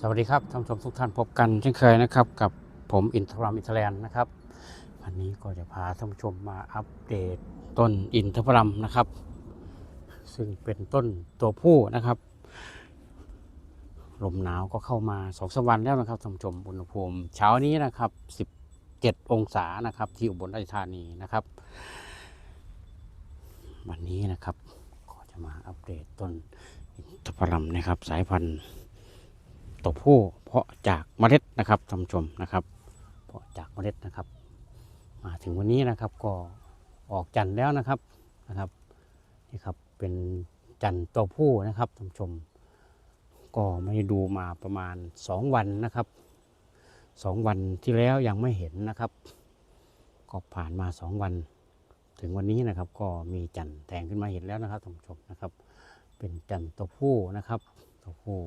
สวัสดีครับท่านผู้ชมทุกท่านพบกันเช่นเคยนะครับ กับผมอินทรามอินทแลนด์นะครับวันนี้ก็จะพาท่านผู้ชมมาอัปเดตต้นอินทพรัมนะครับ ซึ่งเป็นต้นตัวผู้นะครับลมหนาวก็เข้ามาสองสามวันแล้วนะครับท่านผู้ชมอุณหภูมิเช้านี้นะครับ 17 องศานะครับ ที่อุบลราชธานีนะครับ วันนี้นะครับก็จะมาอัปเดตต้นอินทพรัมนะครับ สายพันธุ์ ตัวผู้เพาะจากเมล็ดนะครับท่านผู้ชมนะครับ เพาะจากเมล็ดนะครับ มาถึงวันนี้นะครับก็ออกจันทร์แล้วนะครับนะครับนี่ครับเป็นจันทร์ตัวผู้นะครับท่านผู้ชม ก็ไม่ด้ดูมาประมาณ 2 วันนะครับ 2 วันที่แล้วยังไม่เห็นนะครับ ก็ผ่านมา 2 วัน ถึงวันนี้นะครับก็มีจันทร์แทงขึ้นมาเห็นแล้วนะครับท่านผู้ชมนะครับ เป็นจันทร์ตัวผู้นะครับตัวผู้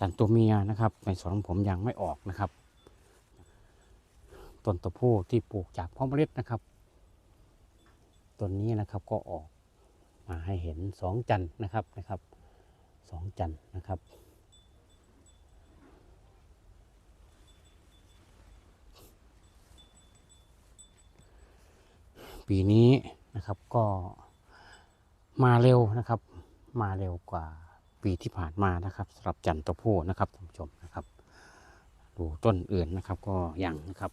จันตัวเมียนะครับ ในสวนของผมยังไม่ออกนะครับ ต้นตัวผู้ที่ปลูกจากพ่อเมล็ดนะครับต้นนี้นะครับก็ออกมาให้เห็นสองจันนะครับนะครับสองจันนะครับปีนี้นะครับก็มาเร็วนะครับ มาเร็วกว่า ปีที่ผ่านมานะครับสำหรับจันทร์ตัวผู้นะครับท่านผู้ชมนะครับ ดูต้นอื่นนะครับก็ยังนะครับ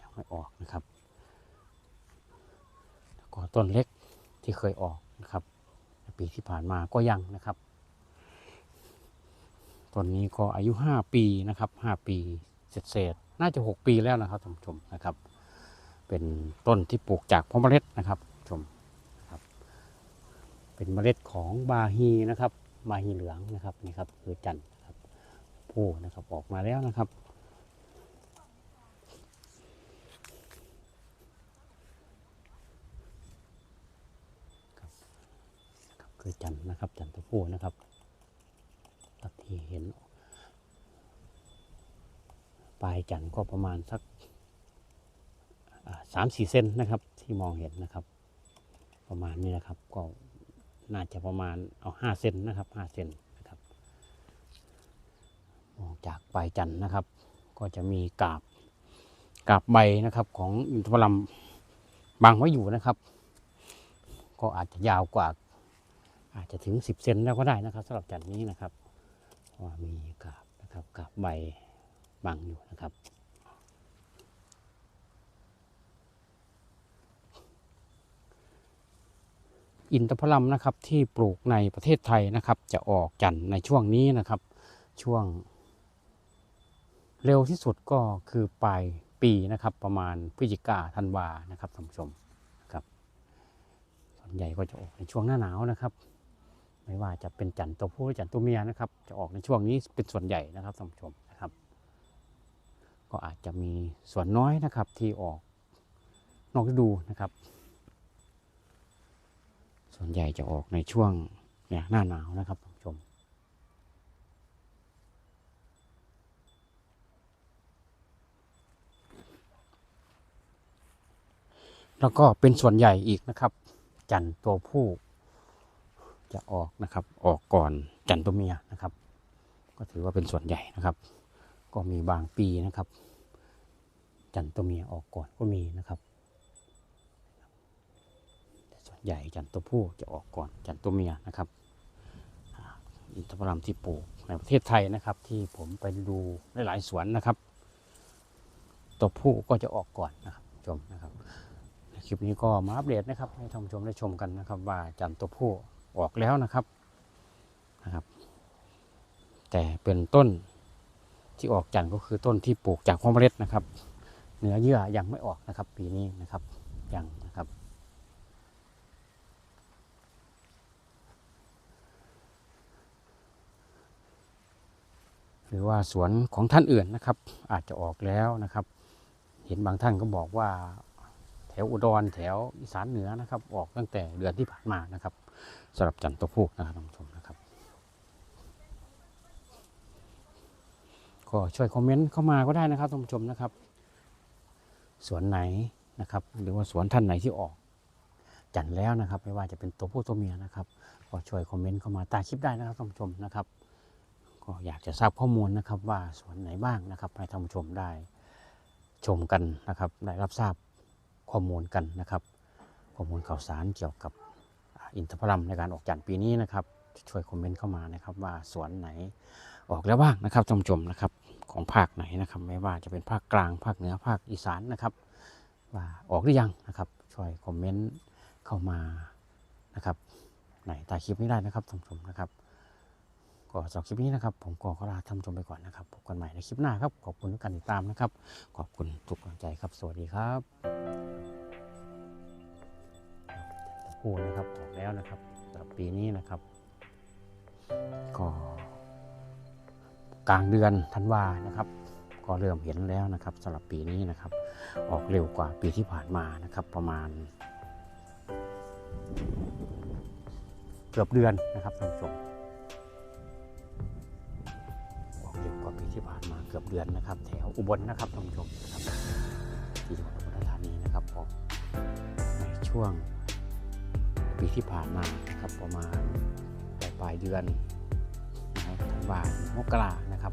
ยังไม่ออกนะครับแล้วก็ต้นเล็กที่เคยออกนะครับ ปีที่ผ่านมาก็ยังนะครับต้นนี้ก็อายุ 5 ปีนะครับ5ปีเศษๆน่าจะ 6 ปีแล้วนะครับท่านผู้ชมนะครับ เป็นต้นที่ปลูกจากพาะเมล็ดนะครับชม เป็นเมล็ดของบาฮีนะครับบาฮีเหลืองนะครับนี่ครับคือจันทร์นะครับผู้นะครับออกมาแล้วนะครับครับคือจันทร์นะครับจันทร์ตัวผู้นะครับตักที่เห็น ปลายจันทร์ก็ประมาณสักสามสี่เซนนะครับที่มองเห็นนะครับ ประมาณนี้นะครับก็ น่าจะประมาณเอาห้าเซนนะครับห้าเซนนะครับมองจากปลายจันทร์นะครับ ก็จะมีกาบกาบใบนะครับของอินทผลัมบังไว้อยู่นะครับ ก็อาจจะยาวกว่า อาจจะถึงสิบเซนแล้วก็ได้นะครับสำหรับจันทร์นี้นะครับว่ามีกาบนะครับกาบใบบังอยู่นะครับ อินทผลัมนะครับที่ปลูกในประเทศไทยนะครับ จะออกจันทร์ในช่วงนี้นะครับ ช่วง เร็วที่สุดก็คือปลายปีนะครับ ประมาณพฤศจิกาธันวานะครับท่านผู้ชมครับส่วนใหญ่ก็จะออกในช่วงหน้าหนาวนะครับไม่ว่าจะเป็นจันทร์ตัวผู้หรือจันทร์ตัวเมียนะครับ จะออกในช่วงนี้เป็นส่วนใหญ่นะครับท่านผู้ชมนะครับ ก็อาจจะมีส่วนน้อยนะครับที่ออกนอกฤดูนะครับ ส่วนใหญ่จะออกในช่วงเนี่ยหน้าหนาวนะครับท่านผู้ชม แล้วก็เป็นส่วนใหญ่อีกนะครับ จันทร์ตัวผู้จะออกนะครับ ออกก่อนจันทร์ตัวเมียนะครับ ก็ถือว่าเป็นส่วนใหญ่นะครับ ก็มีบางปีนะครับ จันทร์ตัวเมียออกก่อนก็มีนะครับ ใหญ่จันตัวผู้จะออกก่อนจันตัวเมียนะครับอินทผลัมที่ปลูกในประเทศไทยนะครับ ที่ผมไปดูหลายๆสวนนะครับ ตัวผู้ก็จะออกก่อนนะครับชมนะครับคลิปนี้ก็มาอัปเดตนะครับ ให้ท่านผู้ชมได้ชมกันนะครับ ว่าจันตัวผู้ออกแล้วนะครับนะครับ แต่เป็นต้นที่ออกจันก็คือต้นที่ปลูกจากพ่อเมล็ดนะครับ เนื้อเยื่อยังไม่ออกนะครับ ปีนี้นะครับยังนะครับ หรือว่าสวนของท่านอื่นนะครับ อาจจะออกแล้วนะครับ เห็นบางท่านก็บอกว่าแถวอุดรแถวอีสานเหนือนะครับ ออกตั้งแต่เดือนที่ผ่านมานะครับสำหรับจันทร์ตัวผู้นะครับท่านผู้ชมนะครับ ก็ช่วยคอมเมนต์เข้ามาก็ได้นะครับท่านผู้ชมนะครับสวนไหนนะครับ หรือว่าสวนท่านไหนที่ออกจันทร์แล้วนะครับ ไม่ว่าจะเป็นตัวผู้ตัวเมียนะครับ ก็ช่วยคอมเมนต์เข้ามาใต้คลิปได้นะครับท่านผู้ชมนะครับ ก็อยากจะทราบข้อมูลนะครับว่าสวนไหนบ้างนะครับให้ท่านผู้ชมได้ชมกันนะครับได้รับทราบข้อมูลกันนะครับข้อมูลข่าวสารเกี่ยวกับอินทผลัมในการออกจันทร์ปีนี้นะครับช่วยคอมเมนต์เข้ามานะครับว่าสวนไหนออกแล้วบ้างนะครับท่านผู้ชมนะครับของภาคไหนนะครับไม่ว่าจะเป็นภาคกลางภาคเหนือภาคอีสานนะครับว่าออกหรือยังนะครับช่วยคอมเมนต์เข้ามานะครับในใต้คลิปนี้ได้นะครับท่านผู้ชมนะครับ ก็สำหรับคลิปนี้นะครับ ผมก็ขอลาท่านชมไปก่อนนะครับพบกันใหม่ในคลิปหน้าครับ ขอบคุณทุกการติดตามนะครับ ขอบคุณทุกกำลังใจครับ สวัสดีครับพูดนะครับออกแล้วนะครับสำหรับปีนี้นะครับ ก็กลางเดือนธันวานะครับ ก็เริ่มเห็นแล้วนะครับสำหรับปีนี้นะครับ ออกเร็วกว่าปีที่ผ่านมานะครับ ประมาณเกือบเดือนนะครับท่านผู้ชม ที่ผ่านมาเกือบเดือนนะครับ แถวอุบลนะครับท่านผู้ชมครับที่จังหวัดอุบลราชธานีนะครับออกในช่วงปีที่ผ่านมานะครับประมาณปลายปลายเดือนนะครับธันวาคมมกรานะครับ